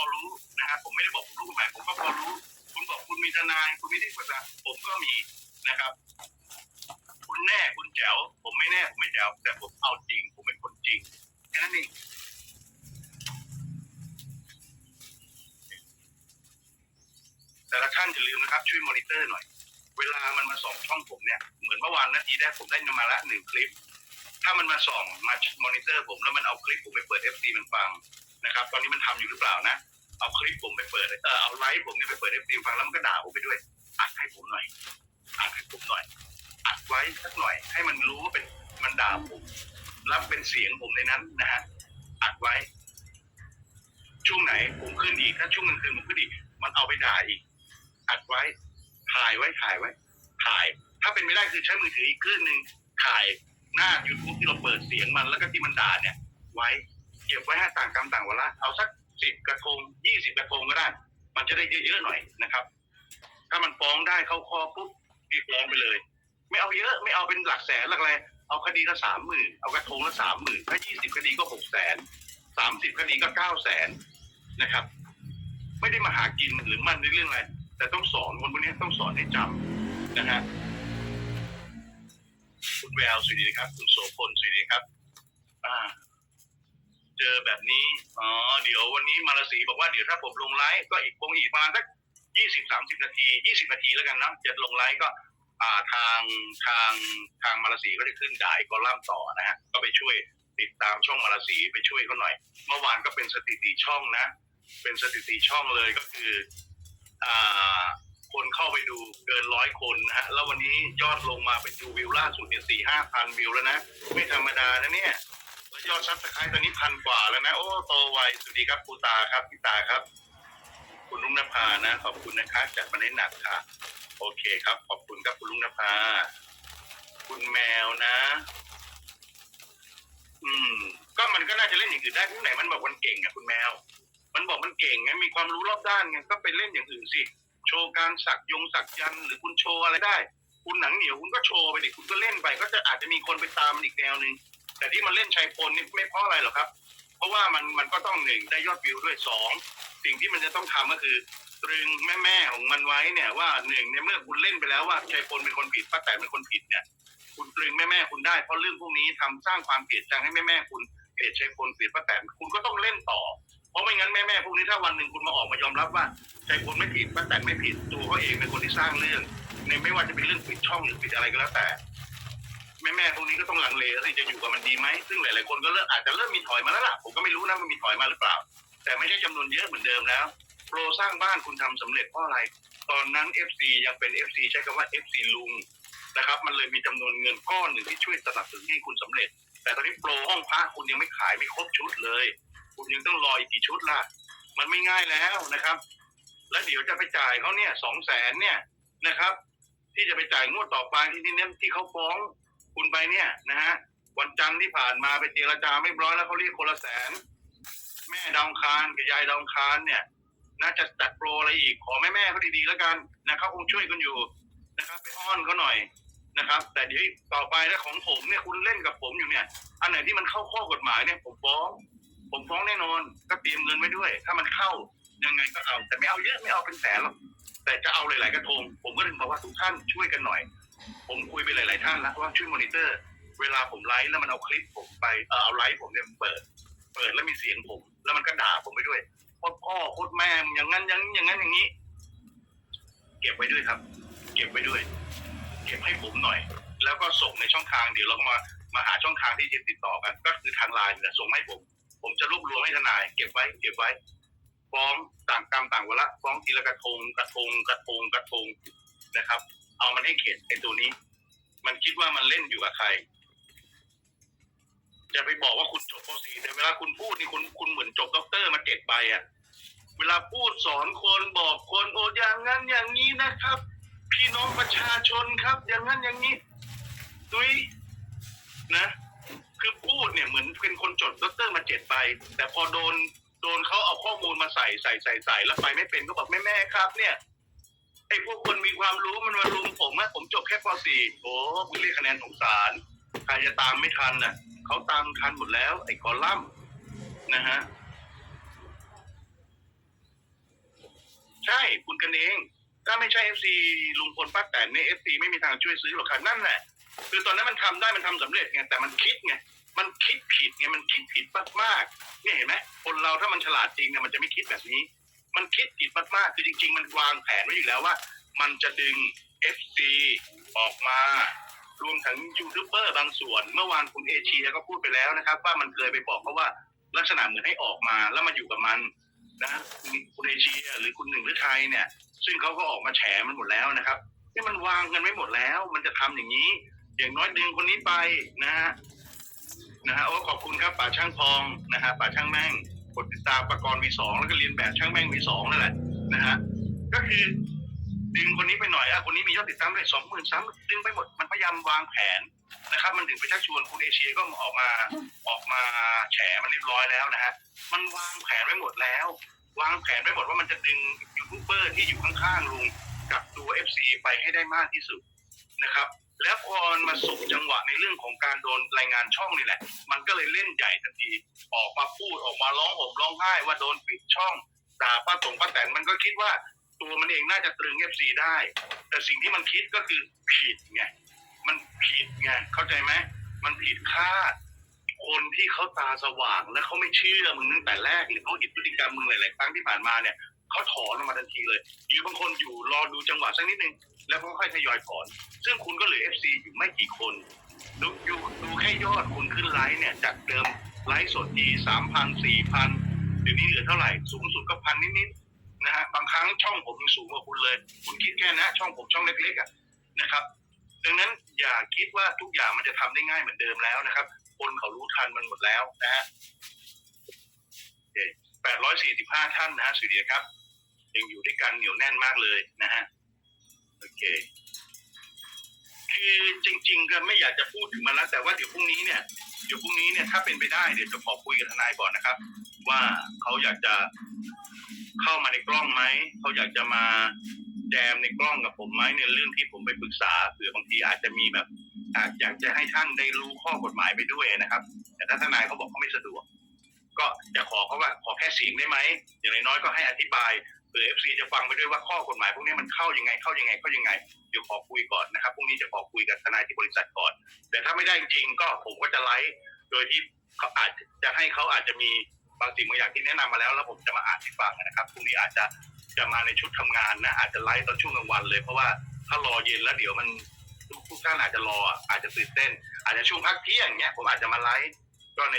อรู้นะฮะผมไม่ได้บอกผมรู้กฎหมายผมก็พอรู้ คุณบอกคุณมีทนาย คุณมีที่ปรึกษาผมก็มีนะครับ คุณแน่คุณแจ๋วผมไม่แน่ผมไม่แจ๋วแต่ผมเอาจริง ผมเป็นคนจริงแค่นั้นเองแต่ละท่านอย่าลืมนะครับช่วยมอนิเตอร์หน่อย เวลามันมาส่องช่องผมเนี่ยเหมือนเมื่อวานนาทีแรกผมได้มาละหนึ่งคลิป ถ้ามันมาส่องมามอนิเตอร์ ผมแล้วมันเอาคลิปผมไปเปิด FC มันฟังนะครับ ตอนนี้มันทำอยู่หรือเปล่านะ เอาคลิปผมไปเปิดเออเอาไลฟ์ผมเนี่ยไปเปิด FC ฟังแล้วมันก็ด่าผมไปด้วยอัดให้ผมหน่อยอัดให้ผมหน่อยอัดไว้สักหน่อย ให้มันรู้ว่าเป็นมันด่าผมแล้วเป็นเสียงผมในนั้นนะฮะอัดไว้ ช่วงไหนผมขึ้นอีกถ้าช่วงกลางคืนผมขึ้นอีกมันเอาไปด่าอีกอัดไว้ถ่ายไว้ถ่ายไว้ ถ่าย ถ้าเป็นไม่ได้คือใช้มือถืออีกครื่องหนึ่งถ่ายหน้า YouTube ที่เราเปิดเสียงมันแล้วก็ที่มันด่าเนี่ย ไว้เก็บไว้ให้ต่างกรรมต่างวาระเอาสัก สิบกระทงยี่สิบกระทงก็ได้ มันจะได้เยอะๆหน่อยนะครับ ถ้ามันฟ้องได้เข้าข้อปุ๊บรีบฟ้องไปเลย ไม่เอาเยอะไม่เอาเป็นหลักแสนหลักอะไรเอาคดีละสามหมื่นเอากระทงละสามหมื่นถ้ายี่สิบคดีก็หกแสนสามสิบคดีก็เก้าแสนนะครับ ไม่ได้มาหากินหรือมั่นในเรื่องอะไรแต่ต้องสอนคนพวกนี้ต้องสอนให้จำนะฮะคุณแววสวัสดีครับ คุณโสพลสวัสดีครับ อ่า เจอแบบนี้อ๋อเดี๋ยววันนี้มาลสีบอกว่าเดี๋ยวถ้าผมลงไลฟ์ก็อีกคงอีกประมาณสักยี่สิบสามสิบนาทียี่สิบนาทีแล้วกันเนะจะลงไลฟ์ก็อ่าทางทางทางมาลสีก็จะขึ้นด่ายกอลัมน์ต่อนะฮะก็ไปช่วยติดตามช่องมาลสีไปช่วยเขาหน่อย เมื่อวานก็เป็นสถิติช่องนะ เป็นสถิติช่องเลยก็คืออ่าคนเข้าไปดูเกินร้อยคนนะฮะแล้ววันนี้ยอดลงมาเป็นดูวิวล่าสุดเนี่ยสี่ห้าพันวิวแล้วนะ ไม่ธรรมดานะเนี่ย ยอดซับสไครต์ตอนนี้พันกว่าแล้วนะ โอ้โตไวสวัสดีครับปูตาครับพี่ตาครับ คุณลุงนภานะ ขอบคุณนะคะจัดมาได้หนักค่ะ โอเคครับ ขอบคุณครับคุณลุงนภาคุณแมวนะ อืม ก็มันก็น่าจะเล่นอย่างอื่นได้ที่ไหนมันบอกมันเก่งอะคุณแมว มันบอกมันเก่งไงมีความรู้รอบด้านไงก็ไปเล่นอย่างอื่นสิโชว์การสักยงสักยันหรือคุณโชว์อะไรได้ คุณหนังเหนียวคุณก็โชว์ไปดิคุณก็เล่นไป ก็จะอาจจะมีคนไปตามมันอีกแนวหนึ่ง แต่ที่มันเล่นชัยพลนี่ไม่เพราะอะไรหรอกครับ เพราะว่ามันมันก็ต้องหนึ่งได้ยอดวิวด้วยสองสิ่งที่มันจะต้องทำก็คือตรึงแม่แม่ของมันไว้เนี่ยว่าหนึ่งในเมื่อคุณเล่นไปแล้วว่าชัยพลเป็นคนผิดป้าแตนเป็นคนผิดเนี่ย คุณตรึงแม่แม่คุณได้เพราะเรื่องพวกนี้ทำสร้างความเกลียดชังให้แม่แม่คุณเกลียดชัยพลเกลียดป้าแตนคุณก็ต้องเล่นต่อ เพราะไม่งั้นแม่แม่พวกนี้ถ้าวันหนึ่งคุณมาออกมายอมรับว่าชัยพลไม่ผิดป้าแตนไม่ผิดตัวเขาเองเป็นคนที่สร้างเรื่องในไม่ว่าจะเป็นเรื่องปิดช่องหรือปิดอะไรก็แล้วแต่ แม่แม่ๆพวกนี้ก็ต้องลังเลว่จะอยู่กับมันดีไหมซึ่งหลาย ๆ คนก็เริ่มอาจจะเริ่มมีถอยมาแล้วล่ะผมก็ไม่รู้นะมันมีถอยมาหรือเปล่า แต่ไม่ใช่จำนวนเยอะเหมือนเดิมแล้วโปรสร้างบ้านคุณทำสำเร็จเพราะอะไร ตอนนั้น FC ยังเป็น FC ใช้คำว่า FC ลุงนะครับ มันเลยมีจำนวนเงินก้อนหนึ่งที่ช่วยสนับสนุนให้คุณสำเร็จ แต่ตอนนี้โปรห้องพระคุณยังไม่ขายไม่ครบชุดเลย คุณยังต้องรออีกกี่ชุดล่ะ มันไม่ง่ายแล้วนะครับ แล้วเดี๋ยวจะไปจ่ายเขาเนี่ยสองแสนเนี่ยนะครับ ที่จะไปจ่ายงวดต่อไปที่ที่เนี้ยที่เขาฟ้อง คุณไปเนี่ยนะฮะวันจันทร์ที่ผ่านมาไปเจรจาไม่ร้อยแล้วเขาเรียกคนละแสน แม่ดาวอังคารกับยายดาวอังคารเนี่ยน่าจะจัดโปรอะไรอีกขอแม่แม่ๆเขาดีๆแล้วกันนะเขาคงช่วยกันอยู่นะครับ ไปอ้อนเขาหน่อยนะครับ แต่เดี๋ยวต่อไปถ้าของผมเนี่ยคุณเล่นกับผมอยู่เนี่ย อันไหนที่มันเข้าข้อกฎหมายเนี่ยผมฟ้อง ผมฟ้องแน่นอนก็เตรียมเงินไว้ด้วย ถ้ามันเข้ายังไงก็เอา แต่ไม่เอาเยอะไม่เอาเป็นแสนหรอกแต่จะเอาหลาย ๆ กระทง ผมก็ถึงบอกว่าทุกท่านช่วยกันหน่อย ผมคุยไปหลาย ๆ ท่านแล้วว่าช่วยมอนิเตอร์ เวลาผมไลฟ์แล้วมันเอาคลิปผมไปเออเอาไลฟ์ผมเนี่ยเปิด เปิดแล้วมีเสียงผม แล้วมันก็ด่าผมไปด้วยพ่อพ่อโคตรแม่มึงอย่างนั้นอย่างนี้อย่างนั้นอย่างนี้ เก็บไว้ด้วยครับ เก็บไว้ด้วย เก็บให้ผมหน่อย แล้วก็ส่งในช่องทางเดี๋ยวเราก็มามาหาช่องทางที่จะติดต่อกัน ก็คือทางไลน์เนี่ยส่งให้ผม ผมจะรวบรวมให้ทนาย เก็บไว้ เก็บไว้ฟ้องต่างกรรมต่างวาระฟ้องทีละกระทงกระทงกระทงกระทงนะครับ เอามันให้เข็ดไอ้ตัวนี้ มันคิดว่ามันเล่นอยู่กับใครจะไปบอกว่าคุณจบป .4 แต่เวลาคุณพูดนี่คุณคุณเหมือนจบด็อกเตอร์มาเจ็ดใบอะเวลาพูดสอนคนบอกคนโอ้อย่างนั้นอย่างนี้นะครับ พี่น้องประชาชนครับ อย่างนั้นอย่างนี้ดุยนะ คือพูดเนี่ยเหมือนเป็นคนจดด็อกเตอร์มาเจ็ดใบแต่พอโดนโดนเขาเอาข้อมูลมาใส่ใส่ใส่ใส่แล้วไปไม่เป็นก็บอกแม่แม่ครับ เนี่ย ไอ้พวกคนมีความรู้มันมารุมผมอะผมจบแค่ป .4 โอ้คุณเรียกคะแนนสงสารใครจะตามไม่ทันน่ะเขาตามทันหมดแล้ว ไอ้คอลัมน์นะฮะใช่คุณกันเอง ถ้าไม่ใช่เอฟซีลุงพลป้าแตนเนี่ยเอฟซีไม่มีทางช่วยซื้อหรอกค่ะนั่นแหละคือตอนนั้นมันทำได้มันทำสำเร็จไงแต่มันคิดไงมันคิดผิดไงมันคิดผิดมากๆเนี่ยเห็นไหมคนเราถ้ามันฉลาดจริงเนี่ยมันจะไม่คิดแบบนี้ มันคิดผิดมากๆคือจริง ๆ มันวางแผนไว้อยู่แล้วว่า มันจะดึง FC ออกมารวมถึงยูทูบเบอร์บางส่วน เมื่อวานคุณเอเชียก็พูดไปแล้วนะครับ ว่ามันเคยไปบอกเขาว่าลักษณะเหมือนให้ออกมาแล้วมาอยู่กับมันนะคุณเอเชียหรือคุณหนึ่งหรือไทยเนี่ย ซึ่งเขาก็ออกมาแฉมันหมดแล้วนะครับนี่มันวางกันไว้หมดแล้ว มันจะทำอย่างนี้ อย่างน้อยดึงคนนี้ไปนะฮะนะฮะโอ้ขอบคุณครับป่าช่างพองนะฮะป่าช่างแม่ง กดติดตามประกรณ์วีสองแล้วก็เรียนแบบช่างแม่งวีสองนั่นแหละนะฮะก็คือดึงคนนี้ไปหน่อยอะคนนี้มียอดติดตามได้สองหมื่นสามดึงไปหมดมันพยายามวางแผนนะครับ มันถึงไปชักชวนคุณเอเชียก็ออกมาออกมาแฉมันเรียบร้อยแล้วนะฮะมันวางแผนไว้หมดแล้ว วางแผนไว้หมดว่ามันจะดึงยูทูบเบอร์ที่อยู่ข้างๆลุงกับตัวเอฟซีไปให้ได้มากที่สุดนะครับ แล้วพอมาสุกจังหวะในเรื่องของการโดนรายงานช่องนี่แหละ มันก็เลยเล่นใหญ่ทันทีออกมาพูดออกมาร้องห่มร้องไห้ว่าโดนปิดช่องด่าป้าตงป้าแตนมันก็คิดว่าตัวมันเองน่าจะตรึงเอฟซีได้ แต่สิ่งที่มันคิดก็คือผิดไงมันผิดไงเข้าใจไหมมันผิดคาด คนที่เขาตาสว่างและเขาไม่เชื่อมึงตั้งแต่แรกหรือเขาเห็นพฤติกรรมมึงหลาย ๆ ครั้งที่ผ่านมาเนี่ย เขาถอนออกมาทันทีเลย หรือบางคนอยู่รอดูจังหวะสักนิดนึง แล้วค่อยๆทยอยถอน ซึ่งคุณก็เหลือเอฟซีอยู่ไม่กี่คน ดูดูดูแค่ยอดคุณขึ้นไลฟ์เนี่ย จากเดิมไลฟ์สดทีสามพันสี่พันเดี๋ยวนี้เหลือเท่าไหร่ สูงสุดก็พันนิดๆนะฮะบางครั้งช่องผมยังสูงกว่าคุณเลย คุณคิดแค่นะ ช่องผมช่องเล็กๆอะนะครับ ดังนั้นอย่าคิดว่าทุกอย่างมันจะทำได้ง่ายเหมือนเดิมแล้วนะครับ คนเขารู้ทันมันหมดแล้วนะฮะแปดร้อยสี่สิบห้าท่านนะฮะสวัสดีครับ ยังอยู่ด้วยกันเหนียวแน่นมากเลยนะฮะโอเค คือจริง ๆ ก็ไม่อยากจะพูดถึงมันแล้ว แต่ว่าเดี๋ยวพรุ่งนี้เนี่ยเดี๋ยวพรุ่งนี้เนี่ยถ้าเป็นไปได้เดี๋ยวจะขอคุยกับทนายก่อนนะครับ ว่าเขาอยากจะเข้ามาในกล้องไหมเขาอยากจะมาแจมในกล้องกับผมไหมในเรื่องที่ผมไปปรึกษาเผื่อบางทีอาจจะมีแบบอาจอยากจะให้ท่านได้รู้ข้อกฎหมายไปด้วยนะครับ แต่ถ้าทนายเขาบอกเขาไม่สะดวก ก็จะขอเขาว่าขอแค่เสียงได้ไหมอย่างน้อยก็ให้อธิบาย เผื่อเอฟซีจะฟังไปด้วยว่าข้อกฎหมายพวกนี้มันเข้ายังไงเข้ายังไงเข้ายังไงเดี๋ยวขอคุยก่อนนะครับพรุ่งนี้จะขอคุยกับทนายที่บริษัทก่อน แต่ถ้าไม่ได้จริงก็ผมก็จะไลฟ์โดยที่เขาอาจจะให้เขาอาจจะมีบางสิ่งบางอย่างที่แนะนำมาแล้วแล้วผมจะมาอ่านให้ฟังนะครับพรุ่งนี้อาจจะจะมาในชุดทำงานนะอาจจะไลฟ์ตอนช่วงกลางวันเลยเพราะว่าถ้ารอเย็นแล้วเดี๋ยวมันทุกท่านอาจจะรออาจจะตื่นเต้น อาจจะช่วงพักเที่ยงเนี้ยผมอาจจะมาไลฟ์ก็ใน